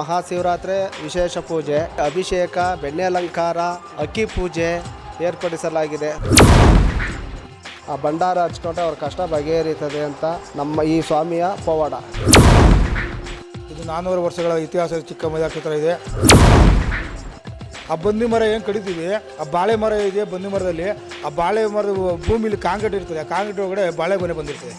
ಮಹಾಶಿವರಾತ್ರಿ ವಿಶೇಷ ಪೂಜೆ, ಅಭಿಷೇಕ, ಬೆಣ್ಣೆ ಅಲಂಕಾರ, ಅಕ್ಕಿ ಪೂಜೆ ಏರ್ಪಡಿಸಲಾಗಿದೆ. ಆ ಭಂಡಾರ ಹಚ್ಕೊಂಡ್ರೆ ಅವ್ರ ಕಷ್ಟ ಬಗೆಹರಿತದೆ ಅಂತ ನಮ್ಮ ಈ ಸ್ವಾಮಿಯ ಪವಾಡ. ಇದು ನಾನ್ನೂರು ವರ್ಷಗಳ ಇತಿಹಾಸ ಚಿಕ್ಕ ಕ್ಷೇತ್ರ ಇದೆ. ಆ ಬಂದಿ ಮರ ಏನು ಕಡಿತೀವಿ? ಆ ಬಾಳೆ ಮರ ಇದೆ ಬಂದಿ ಮರದಲ್ಲಿ? ಆ ಬಾಳೆ ಮರದ ಭೂಮಿಲಿ ಕಾಂಕ್ರೀಟ್ ಇರ್ತದೆ. ಆ ಕಾಂಕ್ರೀಟ್ ಒಳಗಡೆ ಬಾಳೆ ಮನೆ ಬಂದಿರ್ತದೆ.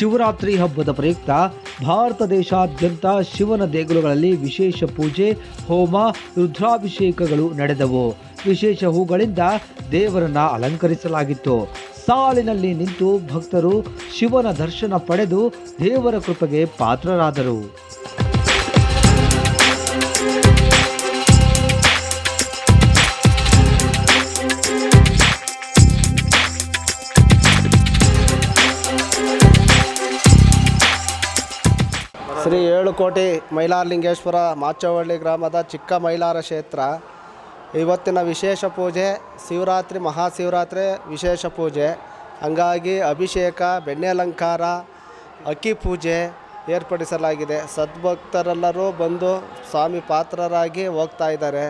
ಶಿವರಾತ್ರಿ ಹಬ್ಬದ ಪ್ರಯುಕ್ತ ಭಾರತ ದೇಶಾದ್ಯಂತ ಶಿವನ ದೇಗುಲಗಳಲ್ಲಿ ವಿಶೇಷ ಪೂಜೆ, ಹೋಮ, ರುದ್ರಾಭಿಷೇಕಗಳು ನಡೆದವು. ವಿಶೇಷ ಹೂಗಳಿಂದ ದೇವರನ್ನ ಅಲಂಕರಿಸಲಾಗಿತ್ತು. ಸಾಲಿನಲ್ಲಿ ನಿಂತು ಭಕ್ತರು ಶಿವನ ದರ್ಶನ ಪಡೆದು ದೇವರ ಕೃಪೆಗೆ ಪಾತ್ರರಾದರು. ಶ್ರೀ ಏಳು ಕೋಟಿ ಮೈಲಾರಲಿಂಗೇಶ್ವರ ಮಾಚವಳ್ಳಿ ಗ್ರಾಮದ ಚಿಕ್ಕ ಮೈಲಾರ ಕ್ಷೇತ್ರ. ಇವತ್ತಿನ ವಿಶೇಷ ಪೂಜೆ, ಶಿವರಾತ್ರಿ, ಮಹಾಶಿವರಾತ್ರಿ ವಿಶೇಷ ಪೂಜೆ. ಹಂಗಾಗಿ ಅಭಿಷೇಕ, ಬೆಣ್ಣೆ ಅಲಂಕಾರ, ಅಕ್ಕಿ ಪೂಜೆ ಏರ್ಪಡಿಸಲಾಗಿದೆ. ಸದ್ಭಕ್ತರೆಲ್ಲರೂ ಬಂದು ಸ್ವಾಮಿ ಪಾತ್ರರಾಗಿ ಹೋಗ್ತಾ ಇದ್ದಾರೆ.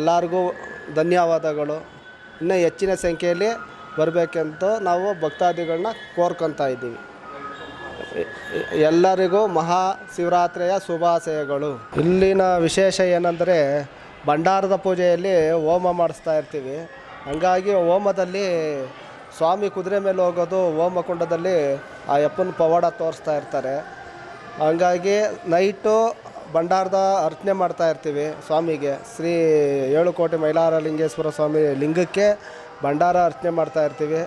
ಎಲ್ಲರಿಗೂ ಧನ್ಯವಾದಗಳು. ಇನ್ನೂ ಹೆಚ್ಚಿನ ಸಂಖ್ಯೆಯಲ್ಲಿ ಬರಬೇಕೆಂದು ನಾವು ಭಕ್ತಾದಿಗಳನ್ನ ಕೋರ್ಕೊತಾ ಇದ್ದೀವಿ. ಎಲ್ಲರಿಗೂ ಮಹಾ ಶಿವರಾತ್ರಿಯ ಶುಭಾಶಯಗಳು. ಇಲ್ಲಿನ ವಿಶೇಷ ಏನಂದರೆ ಭಂಡಾರದ ಪೂಜೆಯಲ್ಲಿ ಹೋಮ ಮಾಡಿಸ್ತಾ ಇರ್ತೀವಿ. ಹಂಗಾಗಿ ಹೋಮದಲ್ಲಿ ಸ್ವಾಮಿ ಕುದುರೆ ಮೇಲೆ ಹೋಗೋದು ಹೋಮ ಕುಂಡದಲ್ಲಿ ಆ ಯಪ್ಪನ ಪವಾಡ ತೋರಿಸ್ತಾ ಇರ್ತಾರೆ. ಹಂಗಾಗಿ ನೈಟು ಭಂಡಾರದ ಅರ್ಚನೆ ಮಾಡ್ತಾ ಇರ್ತೀವಿ ಸ್ವಾಮಿಗೆ. ಶ್ರೀ ಏಳು ಕೋಟಿ ಮೈಲಾರಲಿಂಗೇಶ್ವರ ಸ್ವಾಮಿ ಲಿಂಗಕ್ಕೆ ಭಂಡಾರ ಅರ್ಚನೆ ಮಾಡ್ತಾ ಇರ್ತೀವಿ.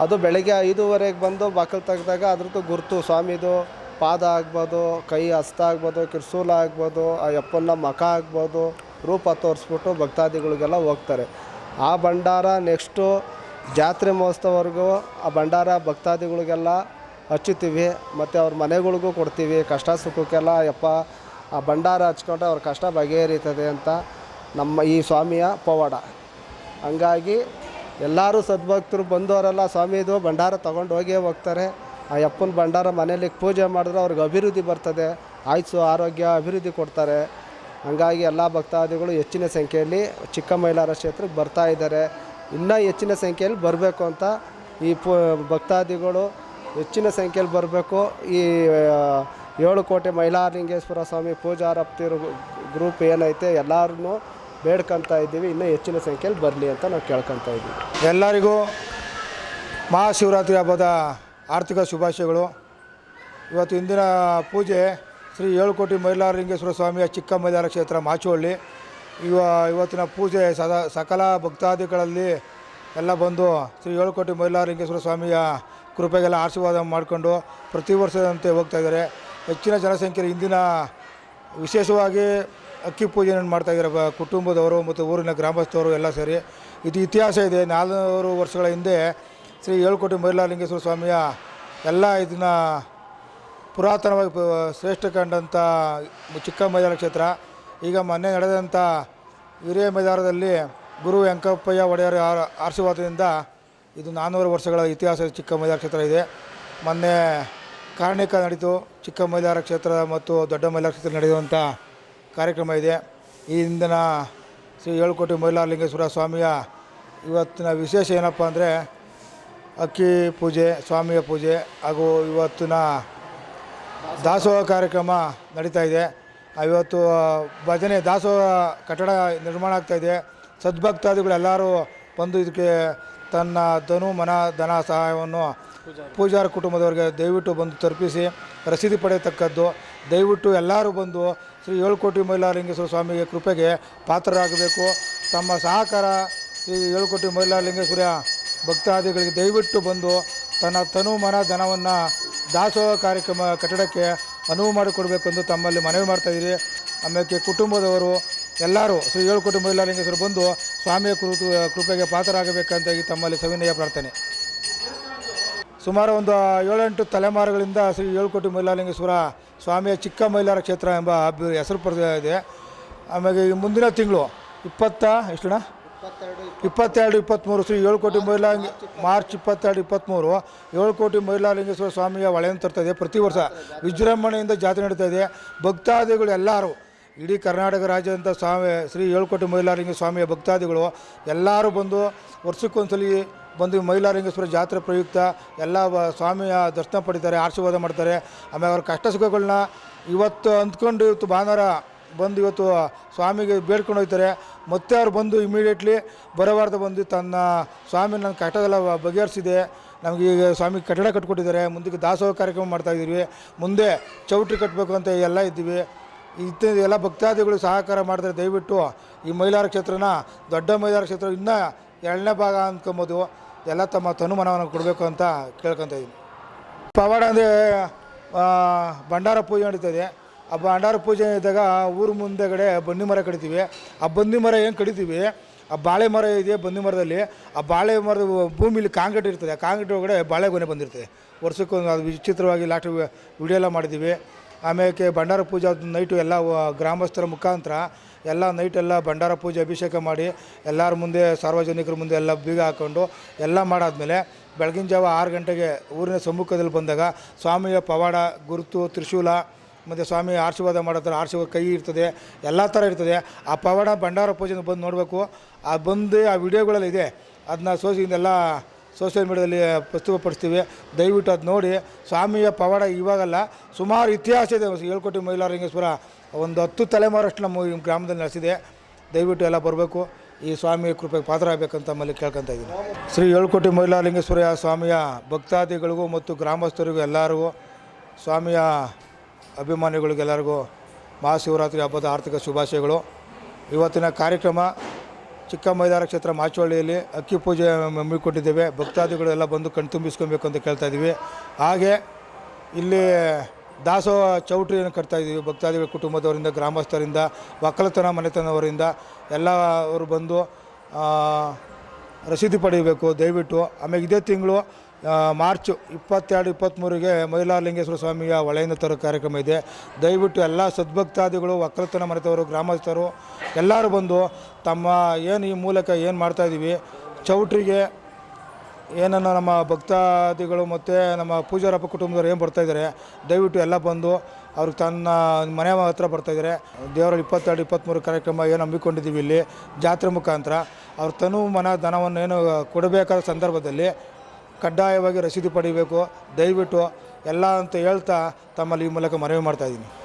ಅದು ಬೆಳಗ್ಗೆ ಐದೂವರೆಗೆ ಬಂದು ಬಾಕಲು ತೆಗೆದಾಗ ಅದ್ರದ್ದು ಗುರುತು, ಸ್ವಾಮಿದು ಪಾದ ಆಗ್ಬೋದು, ಕೈ ಹಸ್ತ ಆಗ್ಬೋದು ಕಿರ್ಸೂಲ ಆಗ್ಬೋದು, ಆ ಯಪ್ಪನ ಮಖ ಆಗ್ಬೋದು, ರೂಪ ತೋರಿಸ್ಬಿಟ್ಟು ಭಕ್ತಾದಿಗಳಿಗೆಲ್ಲ ಹೋಗ್ತಾರೆ. ಆ ಭಂಡಾರ ನೆಕ್ಸ್ಟು ಜಾತ್ರೆ ಮಹೋತ್ಸವವರೆಗೂ ಆ ಭಂಡಾರ ಭಕ್ತಾದಿಗಳಿಗೆಲ್ಲ ಹಚ್ಚುತ್ತೀವಿ, ಮತ್ತು ಅವ್ರ ಮನೆಗಳಿಗೂ ಕೊಡ್ತೀವಿ. ಕಷ್ಟ ಸುಖಕ್ಕೆಲ್ಲ ಯಪ್ಪ, ಆ ಭಂಡಾರ ಹಚ್ಕೊಂಡ್ರೆ ಅವ್ರ ಕಷ್ಟ ಬಗೆಹರಿತದೆ ಅಂತ ನಮ್ಮ ಈ ಸ್ವಾಮಿಯ ಪವಾಡ. ಹಂಗಾಗಿ ಎಲ್ಲರೂ ಸದ್ಭಕ್ತರು ಬಂದವರೆಲ್ಲ ಸ್ವಾಮಿದು ಭಂಡಾರ ತೊಗೊಂಡು ಹೋಗೇ ಹೋಗ್ತಾರೆ. ಆ ಯಪ್ಪನ ಭಂಡಾರ ಮನೇಲಿ ಪೂಜೆ ಮಾಡಿದ್ರೆ ಅವ್ರಿಗೆ ಅಭಿವೃದ್ಧಿ ಬರ್ತದೆ. ಆಯುಸ್ಸು ಆರೋಗ್ಯ ಅಭಿವೃದ್ಧಿ ಕೊಡ್ತಾರೆ. ಹಂಗಾಗಿ ಎಲ್ಲ ಭಕ್ತಾದಿಗಳು ಹೆಚ್ಚಿನ ಸಂಖ್ಯೆಯಲ್ಲಿ ಚಿಕ್ಕ ಮೈಲಾರ ಕ್ಷೇತ್ರಕ್ಕೆ ಬರ್ತಾ ಇದ್ದಾರೆ. ಇನ್ನೂ ಹೆಚ್ಚಿನ ಸಂಖ್ಯೆಯಲ್ಲಿ ಬರಬೇಕು ಅಂತ ಈ ಪೂ ಭಕ್ತಾದಿಗಳು ಹೆಚ್ಚಿನ ಸಂಖ್ಯೆಯಲ್ಲಿ ಬರಬೇಕು. ಈ ಏಳು ಕೋಟೆ ಮೈಲಾರಲಿಂಗೇಶ್ವರ ಸ್ವಾಮಿ ಪೂಜಾರಪ್ತಿರು ಗ್ರೂಪ್ ಏನೈತೆ ಎಲ್ಲರನ್ನೂ ಬೇಡ್ಕೊತಾ ಇದ್ದೀವಿ, ಇನ್ನೂ ಹೆಚ್ಚಿನ ಸಂಖ್ಯೆಯಲ್ಲಿ ಬರಲಿ ಅಂತ ನಾವು ಕೇಳ್ಕೊತಾ ಇದ್ದೀವಿ. ಎಲ್ಲರಿಗೂ ಮಹಾಶಿವರಾತ್ರಿ ಹಬ್ಬದ ಆರ್ಥಿಕ ಶುಭಾಶಯಗಳು. ಇವತ್ತು ಇಂದಿನ ಪೂಜೆ ಶ್ರೀ ಏಳುಕೋಟಿ ಮೈಲಾರಲಿಂಗೇಶ್ವರ ಸ್ವಾಮಿಯ ಚಿಕ್ಕ ಮೈಲಾರ ಕ್ಷೇತ್ರ ಮಾಚುವಳ್ಳಿ ಇವ, ಇವತ್ತಿನ ಪೂಜೆ ಸದಾ, ಸಕಲ ಭಕ್ತಾದಿಗಳಲ್ಲಿ ಎಲ್ಲ ಬಂದು ಶ್ರೀ ಏಳುಕೋಟಿ ಮೈಲಾರಲಿಂಗೇಶ್ವರ ಸ್ವಾಮಿಯ ಕೃಪೆಗೆಲ್ಲ ಆಶೀರ್ವಾದ ಮಾಡಿಕೊಂಡು ಪ್ರತಿ ವರ್ಷದಂತೆ ಹೋಗ್ತಾ ಇದ್ದಾರೆ. ಹೆಚ್ಚಿನ ಜನಸಂಖ್ಯೆ ಇಂದಿನ ವಿಶೇಷವಾಗಿ ಅಕ್ಕಿ ಪೂಜೆಯನ್ನು ಮಾಡ್ತಾ ಇದ್ದಾರೆ ಕುಟುಂಬದವರು ಮತ್ತು ಊರಿನ ಗ್ರಾಮಸ್ಥರು ಎಲ್ಲ ಸೇರಿ. ಇದು ಇತಿಹಾಸ ಇದೆ. ನಾಲ್ನೂರು ವರ್ಷಗಳ ಹಿಂದೆ ಶ್ರೀ ಏಳುಕೋಟೆ ಮಹಿಳಾಲಿಂಗೇಶ್ವರ ಸ್ವಾಮಿಯ ಎಲ್ಲ ಇದನ್ನ ಪುರಾತನವಾಗಿ ಶ್ರೇಷ್ಠ ಕಂಡಂಥ ಚಿಕ್ಕ ಮೈದಾನ ಕ್ಷೇತ್ರ. ಈಗ ಮೊನ್ನೆ ನಡೆದಂಥ ಹಿರಿಯ ಮೈದಾನದಲ್ಲಿ ಗುರು ವೆಂಕಪ್ಪಯ್ಯ ಒಡೆಯರ ಆಶೀರ್ವಾದದಿಂದ ಇದು ನಾನ್ನೂರು ವರ್ಷಗಳ ಇತಿಹಾಸ ಚಿಕ್ಕ ಮೈದಾನ ಕ್ಷೇತ್ರ ಇದೆ. ಮೊನ್ನೆ ಕಾರಣಿಕ ನಡೀತು. ಚಿಕ್ಕ ಮೈಲಾರ ಕ್ಷೇತ್ರ ಮತ್ತು ದೊಡ್ಡ ಮೈಲಾರ ಕ್ಷೇತ್ರ ನಡೆಯುವಂಥ ಕಾರ್ಯಕ್ರಮ ಇದೆ. ಈ ಹಿಂದಿನ ಶ್ರೀ ಏಳುಕೋಟೆ ಮೈಲಾರಲಿಂಗೇಶ್ವರ ಸ್ವಾಮಿಯ ಇವತ್ತಿನ ವಿಶೇಷ ಏನಪ್ಪ ಅಂದರೆ ಅಕ್ಕಿ ಪೂಜೆ, ಸ್ವಾಮಿಯ ಪೂಜೆ ಹಾಗೂ ಇವತ್ತಿನ ದಾಸೋಹ ಕಾರ್ಯಕ್ರಮ ನಡೀತಾ ಇದೆ. ಇವತ್ತು ಭಜನೆ, ದಾಸೋಹ ಕಟ್ಟಡ ನಿರ್ಮಾಣ ಆಗ್ತಾ ಇದೆ. ಸದ್ಭಕ್ತಾದಿಗಳು ಎಲ್ಲರೂ ಬಂದು ಇದಕ್ಕೆ ತನ್ನ ಧನು, ಮನ, ಧನ ಸಹಾಯವನ್ನು ಪೂಜಾರ ಕುಟುಂಬದವರಿಗೆ ದಯವಿಟ್ಟು ಬಂದು ತರ್ಪಿಸಿ ರಸೀದಿ ಪಡೆಯತಕ್ಕದ್ದು. ದಯವಿಟ್ಟು ಎಲ್ಲರೂ ಬಂದು ಶ್ರೀ ಏಳು ಕೋಟಿ ಮೈಲಾರಲಿಂಗೇಶ್ವರ ಸ್ವಾಮಿಗೆ ಕೃಪೆಗೆ ಪಾತ್ರರಾಗಬೇಕು. ತಮ್ಮ ಸಹಕಾರ ಶ್ರೀ ಏಳು ಕೋಟಿ ಮೈಲಾರಲಿಂಗೇಶ್ವರ ಭಕ್ತಾದಿಗಳಿಗೆ ದಯವಿಟ್ಟು ಬಂದು ತನ್ನ ತನು ಮನ ಧನವನ್ನು ದಾಸೋಹ ಕಾರ್ಯಕ್ರಮ ಕಟ್ಟಡಕ್ಕೆ ಅನುವು ಮಾಡಿಕೊಡ್ಬೇಕೆಂದು ತಮ್ಮಲ್ಲಿ ಮನವಿ ಮಾಡ್ತಾಯಿದ್ದೀರಿ ಆಮೇಲೆ ಕುಟುಂಬದವರು ಎಲ್ಲರೂ ಶ್ರೀ ಏಳು ಕೋಟಿ ಮೈಲಾರಲಿಂಗೇಶ್ವರ ಬಂದು ಸ್ವಾಮಿಯ ಕೃತು ಕೃಪೆಗೆ ಪಾತ್ರರಾಗಬೇಕಂತ ಈ ತಮ್ಮಲ್ಲಿ ಸವಿನಯ ಪ್ರಾರ್ಥನೆ. ಸುಮಾರು ಒಂದು ಏಳೆಂಟು ತಲೆಮಾರುಗಳಿಂದ ಶ್ರೀ ಏಳು ಕೋಟಿ ಮೈಲಾರಲಿಂಗೇಶ್ವರ ಸ್ವಾಮಿಯ ಚಿಕ್ಕ ಮೈಲಾರ ಕ್ಷೇತ್ರ ಎಂಬ ಅಭಿ ಹೆಸರು ಪಡೆದ ಇದೆ. ಆಮೇಲೆ ಈ ಮುಂದಿನ ತಿಂಗಳು ಇಪ್ಪತ್ತ ಎಷ್ಟುಣ ಇಪ್ಪತ್ತೆರಡು ಇಪ್ಪತ್ತ್ಮೂರು ಶ್ರೀ ಏಳು ಕೋಟಿ ಮಹಿಳಾ ಮಾರ್ಚ್ ಇಪ್ಪತ್ತೆರಡು ಇಪ್ಪತ್ತ್ಮೂರು ಏಳು ಕೋಟಿ ಮಹಿಳಾಲಿಂಗೇಶ್ವರ ಸ್ವಾಮಿಯ ಹೊಳೆಯನ್ನು ತರ್ತದೆ ಪ್ರತಿ ವರ್ಷ ವಿಜೃಂಭಣೆಯಿಂದ ಜಾತ್ರೆ ನಡೀತಾ ಇದೆ. ಭಕ್ತಾದಿಗಳು ಎಲ್ಲರೂ ಇಡೀ ಕರ್ನಾಟಕ ರಾಜ್ಯದಂಥ ಸ್ವಾಮಿ, ಶ್ರೀ ಏಳುಕೋಟಿ ಮೈಲಾರಿಂಗ ಸ್ವಾಮಿಯ ಭಕ್ತಾದಿಗಳು ಎಲ್ಲರೂ ಬಂದು ವರ್ಷಕ್ಕೊಂದ್ಸಲಿ ಬಂದು ಮೈಲಾರಿಂಗೇಶ್ವರ ಜಾತ್ರೆ ಪ್ರಯುಕ್ತ ಎಲ್ಲ ಸ್ವಾಮಿಯ ದರ್ಶನ ಪಡಿತಾರೆ, ಆಶೀರ್ವಾದ ಮಾಡ್ತಾರೆ. ಆಮೇಲೆ ಅವ್ರ ಕಷ್ಟ ಸುಖಗಳನ್ನ ಇವತ್ತು ಅಂದ್ಕೊಂಡು ಇವತ್ತು ಭಾನುವಾರ ಬಂದು ಇವತ್ತು ಸ್ವಾಮಿಗೆ ಬೇಡ್ಕೊಂಡು ಹೋಗ್ತಾರೆ. ಮತ್ತೆ ಅವ್ರು ಬಂದು ಇಮಿಡಿಯೇಟ್ಲಿ ಬರಬಾರ್ದು ಬಂದು ತನ್ನ ಸ್ವಾಮಿ ನನ್ನ ಕಷ್ಟದೆಲ್ಲ ಬಗೆಹರಿಸಿದೆ. ನಮಗೆ ಈಗ ಸ್ವಾಮಿ ಕಟ್ಟಡ ಕಟ್ಕೊಟ್ಟಿದ್ದಾರೆ. ಮುಂದಕ್ಕೆ ದಾಸೋಹ ಕಾರ್ಯಕ್ರಮ ಮಾಡ್ತಾಯಿದ್ದೀವಿ ಮುಂದೆ ಚೌಟ್ರಿ ಕಟ್ಟಬೇಕು ಅಂತ ಎಲ್ಲ ಇದ್ದೀವಿ. ಇತ್ತ ಎಲ್ಲ ಭಕ್ತಾದಿಗಳು ಸಹಕಾರ ಮಾಡಿದ್ರೆ ದಯವಿಟ್ಟು ಈ ಮೈಲಾರ ಕ್ಷೇತ್ರನ, ದೊಡ್ಡ ಮೈಲಾರ ಕ್ಷೇತ್ರ ಇನ್ನೂ ಎರಡನೇ ಭಾಗ ಅಂದ್ಕೊಬೋದು ಎಲ್ಲ ತಮ್ಮ ತನುಮನವನ್ನು ಕೊಡಬೇಕು ಅಂತ ಕೇಳ್ಕೊತ ಇದ್ದೀನಿ. ಪವಾಡ ಅಂದರೆ ಭಂಡಾರ ಪೂಜೆ ನಡೀತದೆ. ಆ ಭಂಡಾರ ಪೂಜೆ ಇದ್ದಾಗ ಊರ ಮುಂದೆಗಡೆ ಬನ್ನಿ ಮರ ಕಡಿತೀವಿ. ಆ ಬನ್ನಿ ಮರ ಏನು ಕಡಿತೀವಿ? ಆ ಬಾಳೆ ಮರ ಇದೆ ಬನ್ನಿ ಮರದಲ್ಲಿ? ಆ ಬಾಳೆ ಮರದ ಭೂಮಿಲಿ ಕಾಂಕ್ರೀಟ್ ಇರ್ತದೆ. ಆ ಕಾಂಕ್ರೀಟ್ ಒಳಗಡೆ ಬಾಳೆಗೊನೆ ಬಂದಿರ್ತದೆ. ವರ್ಷಕ್ಕೊಂದು ಅದು ವಿಚಿತ್ರವಾಗಿ ಲಾಸ್ಟ್ ವಿಡಿಯೋ ಎಲ್ಲ ಮಾಡಿದ್ದೀವಿ. ಆಮೇಲೆ ಭಂಡಾರ ಪೂಜೆ ನೈಟು ಎಲ್ಲ ಗ್ರಾಮಸ್ಥರ ಮುಖಾಂತರ ಎಲ್ಲ ನೈಟೆಲ್ಲ ಭಂಡಾರ ಪೂಜೆ, ಅಭಿಷೇಕ ಮಾಡಿ ಎಲ್ಲರ ಮುಂದೆ, ಸಾರ್ವಜನಿಕರ ಮುಂದೆ ಎಲ್ಲ ಬೀಗ ಹಾಕ್ಕೊಂಡು ಎಲ್ಲ ಮಾಡಾದಮೇಲೆ ಬೆಳಗಿನ ಜಾವ ಆರು ಗಂಟೆಗೆ ಊರಿನ ಸಮ್ಮುಖದಲ್ಲಿ ಬಂದಾಗ ಸ್ವಾಮಿಯ ಪವಾಡ, ಗುರುತು, ತ್ರಿಶೂಲ ಮತ್ತು ಸ್ವಾಮಿ ಆಶೀರ್ವಾದ ಮಾಡೋ ಥರ ಆಶೀರ್ವಾದ ಕೈ ಇರ್ತದೆ, ಎಲ್ಲ ಥರ ಇರ್ತದೆ. ಆ ಪವಾಡ, ಭಂಡಾರ ಪೂಜೆ ಬಂದು ನೋಡಬೇಕು. ಆ ಬಂದು ಆ ವಿಡಿಯೋಗಳಲ್ಲಿ ಇದೆ ಅದನ್ನ ಸೋಸಿಂದೆಲ್ಲ ಸೋಷಿಯಲ್ ಮೀಡಿಯಾದಲ್ಲಿ ಪ್ರಸ್ತುತಪಡಿಸ್ತೀವಿ. ದಯವಿಟ್ಟು ಅದು ನೋಡಿ. ಸ್ವಾಮಿಯ ಪವಾಡ ಇವಾಗಲ್ಲ. ಸುಮಾರು ಇತಿಹಾಸ ಇದೆ. ಏಳ್ಕೋಟಿ ಮೈಲಾರಲಿಂಗೇಶ್ವರ ಒಂದು ಹತ್ತು ತಲೆಮಾರಷ್ಟು ನಮ್ಮ ಈ ಗ್ರಾಮದಲ್ಲಿ ನಡೆಸಿದೆ ದಯವಿಟ್ಟು ಎಲ್ಲ ಬರಬೇಕು. ಈ ಸ್ವಾಮಿಯ ಕೃಪೆಗೆ ಪಾತ್ರ ಆಗಬೇಕಂತ ನಮ್ಮಲ್ಲಿ ಕೇಳ್ಕೊತ ಇದ್ದೀನಿ. ಶ್ರೀ ಏಳ್ಕೋಟಿ ಮೈಲಾರಲಿಂಗೇಶ್ವರ ಸ್ವಾಮಿಯ ಭಕ್ತಾದಿಗಳಿಗೂ ಮತ್ತು ಗ್ರಾಮಸ್ಥರಿಗೂ ಎಲ್ಲರಿಗೂ, ಸ್ವಾಮಿಯ ಅಭಿಮಾನಿಗಳಿಗೆಲ್ಲರಿಗೂ ಮಹಾಶಿವರಾತ್ರಿ ಹಬ್ಬದ ಆರ್ಥಿಕ ಶುಭಾಶಯಗಳು. ಇವತ್ತಿನ ಕಾರ್ಯಕ್ರಮ ಚಿಕ್ಕ ಮೈದಾನ ಕ್ಷೇತ್ರ ಮಾಚುವಳ್ಳಿಯಲ್ಲಿ ಅಕ್ಕಿ ಪೂಜೆ ಹಮ್ಮಿಕೊಂಡಿದ್ದೇವೆ ಭಕ್ತಾದಿಗಳೆಲ್ಲ ಬಂದು ಕಣ್ತುಂಬಿಸ್ಕೊಬೇಕು ಅಂತ ಕೇಳ್ತಾ ಇದ್ದೀವಿ. ಹಾಗೆ ಇಲ್ಲಿ ದಾಸೋಹ ಚೌಟ್ರಿಯನ್ನು ಕಟ್ತಾ ಇದ್ದೀವಿ. ಭಕ್ತಾದಿಗಳ ಕುಟುಂಬದವರಿಂದ, ಗ್ರಾಮಸ್ಥರಿಂದ ಒಕ್ಕಲತನ ಮನೆತನವರಿಂದ ಎಲ್ಲ ಅವರು ಬಂದು ರಸೀದಿ ಪಡೆಯಬೇಕು. ದಯವಿಟ್ಟು ಆಮೇಲೆ ಇದೇ ತಿಂಗಳು ಮಾರ್ಚ್ ಇಪ್ಪತ್ತೆರಡು, ಇಪ್ಪತ್ತ್ಮೂರಿಗೆ ಮೈಲಾರಲಿಂಗೇಶ್ವರ ಸ್ವಾಮಿಯ ಒಳೆಯಿಂದ ತರೋ ಕಾರ್ಯಕ್ರಮ ಇದೆ. ದಯವಿಟ್ಟು ಎಲ್ಲ ಸದ್ಭಕ್ತಾದಿಗಳು ಒಕ್ಕಲತನ ಮರೆತವರು, ಗ್ರಾಮಸ್ಥರು, ಎಲ್ಲರೂ ಬಂದು ತಮ್ಮ ಏನು ಈ ಮೂಲಕ ಏನು ಮಾಡ್ತಾಯಿದ್ದೀವಿ ಚೌಟ್ರಿಗೆ ಏನನ್ನು ನಮ್ಮ ಭಕ್ತಾದಿಗಳು ಮತ್ತು ನಮ್ಮ ಪೂಜಾರಪ್ಪ ಕುಟುಂಬದವ್ರು ಏನು ಬರ್ತಾಯಿದ್ದಾರೆ ದಯವಿಟ್ಟು ಎಲ್ಲ ಬಂದು ಅವ್ರಿಗೆ ತನ್ನ ಮನೆ ಹತ್ರ ಬರ್ತಾಯಿದ್ದಾರೆ ದೇವರಲ್ಲಿ ಇಪ್ಪತ್ತೆರಡು, ಇಪ್ಪತ್ತ್ಮೂರು ಕಾರ್ಯಕ್ರಮ ಏನು ಹಮ್ಮಿಕೊಂಡಿದ್ದೀವಿ ಇಲ್ಲಿ ಜಾತ್ರೆ ಮುಖಾಂತರ. ಅವ್ರ ತನು ಮನ ಧನವನ್ನು ಏನು ಕೊಡಬೇಕಾದ ಸಂದರ್ಭದಲ್ಲಿ ಕಡ್ಡಾಯವಾಗಿ ರಸೀದಿ ಪಡಿಬೇಕು. ದಯವಿಟ್ಟು ಎಲ್ಲ ಅಂತ ಹೇಳ್ತಾ ತಮ್ಮಲ್ಲಿ ಈ ಮೂಲಕ ಮನವಿ ಮಾಡ್ತಾಯಿದ್ದೀನಿ